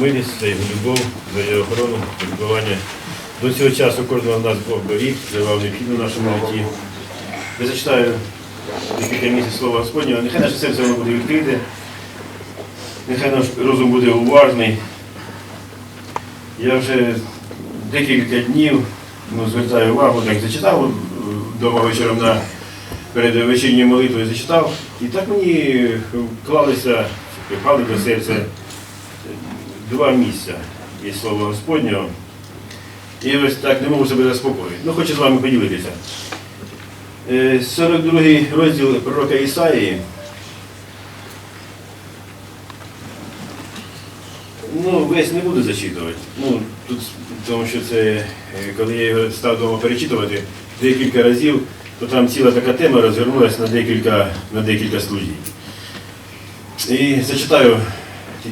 милість, за його любов, за його охорону, перебування. До цього часу кожного з нас Бог беріг, давав необхідно в нашому житті. Я зачитаю декілька місяців слова Господнього. Нехай наше серце воно буде відкрите, нехай наш розум буде уважний. Я вже декілька днів ну, звертаю увагу, так зачитав вдома вечором на перед вечірньою молитвою зачитав. І так мені вклалися, припали до серця два місця із слова Господнього. І ось так не можу себе заспокоїти. Ну, хочу з вами поділитися. Е, 42 розділ пророка Ісаїї. Ну, весь не буду зачитувати. Ну, тут, тому що це, е, коли я його став вдома перечитувати декілька разів, то там ціла така тема розвернулася на декілька, на декілька служінь. І зачитаю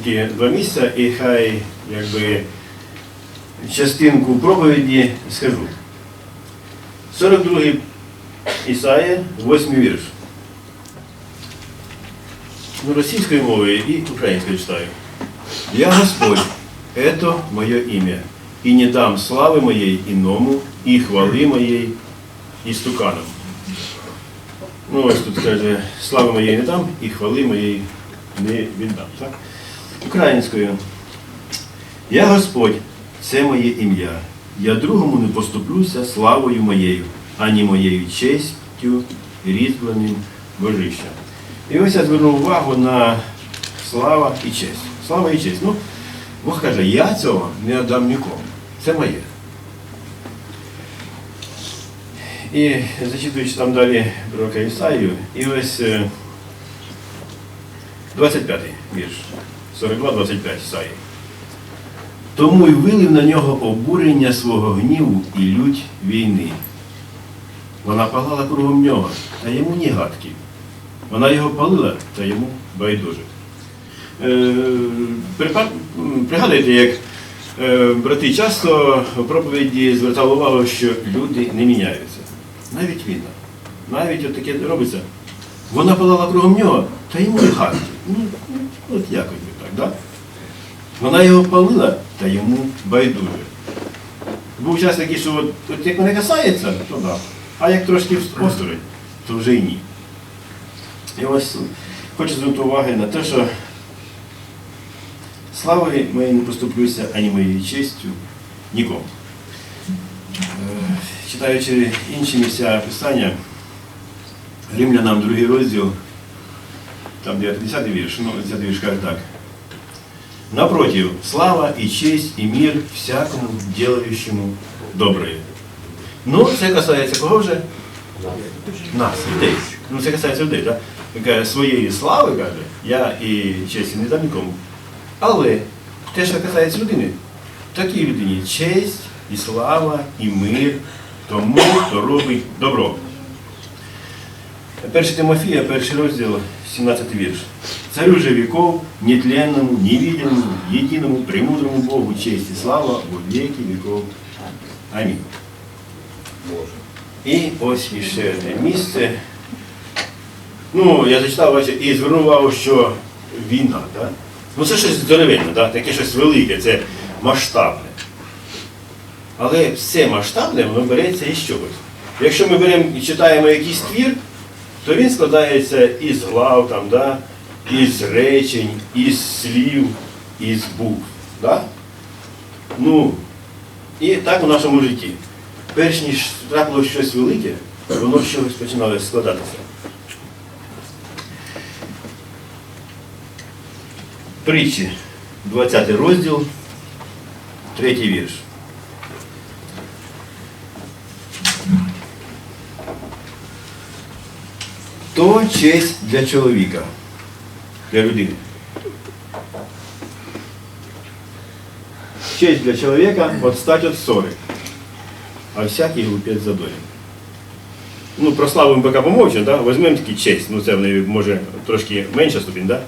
тільки два місця, і хай якби частинку проповіді скажу. 42 Ісая, 8 вірш. Ну, російською мовою і українською читаю. Я Господь, это мое имя, и не дам славы моей иному, и хвали моей істуканам. Ну, ось тут каже, слави моєї не дам, і хвали моєї не віддам. Так? Українською. Я Господь, це моє ім'я. Я другому не поступлюся славою моєю, ані моєю честю різьбленим божищем. І ось я звернув увагу на слава і честь. Слава і честь. Ну, Бог каже, я цього не дам нікому. Це моє. І зачитуючи там далі пророка Ісаїю, і ось е, 25-й вірш, 42-25 Ісаї. Тому й вилив на нього обурення свого гніву і лють війни. Вона палала кругом нього, та йому ні гадки. Вона його палила, та йому байдуже. Е, Пригадуєте, як е, брати часто в проповіді звертали увагу, що люди не міняються. Навіть війна. Навіть таке робиться. Вона палала кругом нього, та йому і гадки. Ну, от якось да? Вона його палила, та йому байдуже. Був час такий, що от, от як мене касається, то да. А як трошки осторонь, то вже й ні. І ось хочу звернути увагу на те, що слави моєї не поступлюся, ані моєю честю нікому. Е, Читаючи інші місця Писання, Римлянам другий розділ, там 10 вірш, ну 10 вірш каже так. Напротив, слава і честь, і мир всякому делающему доброе. Ну, це касається кого вже? Нас, людей. Ну, це касається людей, так? Він каже, своєї слави, каже, я і честі не дам нікому. Але те, що касається людини, такій людині честь і слава, і мир тому, хто робить добро. Перший Тимофія, перший розділ, 17 вірш. Царю же веков, нетленному, невидимому, єдиному, премудрому Богу честь і слава во веки веков. Амінь. І ось іще одне місце. Ну, я зачитав і звернув увагу, що війна, так? Ну це щось здоровенне, так? таке щось велике, це масштабне. Але все масштабне, воно береться із чогось. Якщо ми беремо і читаємо якийсь твір, то він складається із глав, там, да? із речень, із слів, із букв. Да? Ну, і так у нашому житті. Перш ніж трапилось щось велике, воно чогось починало складатися. Притчі, 20 розділ, 3 вірш. То честь для чоловіка, для людини. Честь для чоловіка отстать від ссори, а всякий глупець задорін. Ну, про славу ми поки помовчимо, да? візьмемо тільки честь, ну це може трошки менша ступінь, да?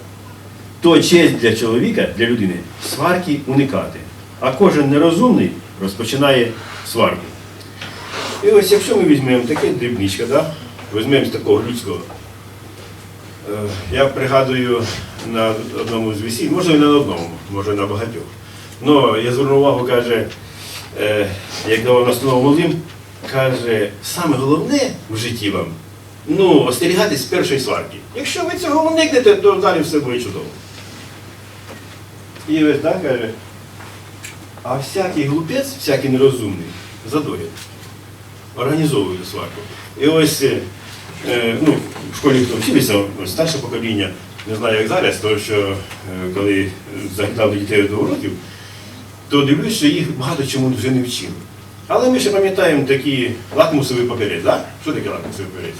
то честь для чоловіка, для людини, сварки уникати. А кожен нерозумний розпочинає сварку. І ось якщо ми візьмемо таке дрібничка, да? візьмемо з такого людського. Е, Я пригадую на одному з весіль, може і не на одному, може на багатьох. Ну, я звернув увагу, каже, е, як давав настанову Володим, каже, саме головне в житті вам ну, остерігатись першої сварки. Якщо ви цього уникнете, то далі все буде чудово. І ось так каже, а всякий глупець, всякий нерозумний, задорять, організовує сварку. І ось е, ну, в школі хто вчилися, старше покоління, не знаю як зараз, тому що е, коли заглядав до дітей до уроків, то дивлюсь, що їх багато чому вже не вчили. Але ми ще пам'ятаємо такі лакмусові папірець, так? Що таке лакмусовий папірець?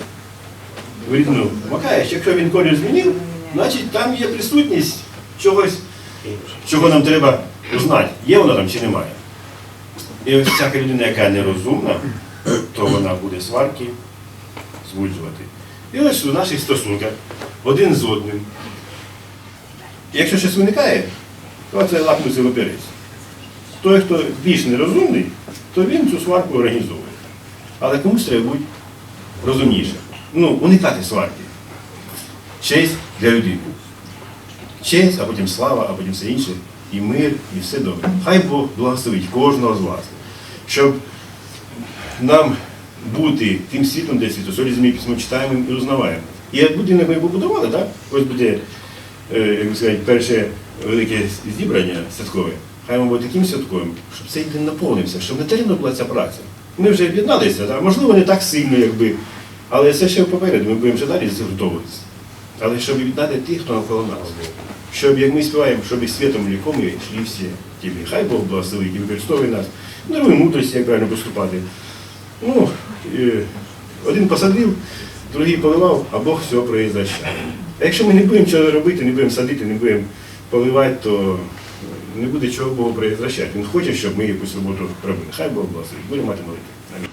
В рідну макаєш, якщо він колір змінив, значить там є присутність чогось, чого нам треба узнати, є воно там чи немає. І ось всяка людина, яка нерозумна, то вона буде сварки збуджувати. І ось у наших стосунках один з одним. Якщо щось виникає, то це лакмусовий папірець. Той, хто більш нерозумний, то він цю сварку організовує. Але комусь треба бути розумніше. Ну, уникати сварки. Честь для людини. Честь, а потім слава, а потім все інше. І мир, і все добре. Хай Бог благословить кожного з вас, щоб нам бути тим світом, де світу, солі змі письмо читаємо і узнаваємо. І як будинок ми побудували, так? Ось буде, е, як би сказати, перше велике зібрання святкове. Хай буде таким святковим, щоб цей день наповнився, щоб не таємно була ця праця. Ми вже об'єдналися, так? можливо, не так сильно, якби, але це ще попереду, ми будемо ще далі згуртовуватися. Але щоб об'єднати тих, хто навколо нас. Щоб, як ми співаємо, щоб і світом ліком йшли всі тілі. Хай Бог благословить і використовує нас. Дарує мудрості, як правильно поступати. Ну, один посадив, другий поливав, а Бог все произвращає. А якщо ми не будемо чого робити, не будемо садити, не будемо поливати, то не буде чого Богу произвращати. Він хоче, щоб ми якусь роботу робили. Хай Бог благословить. Будемо мати молити. Амінь.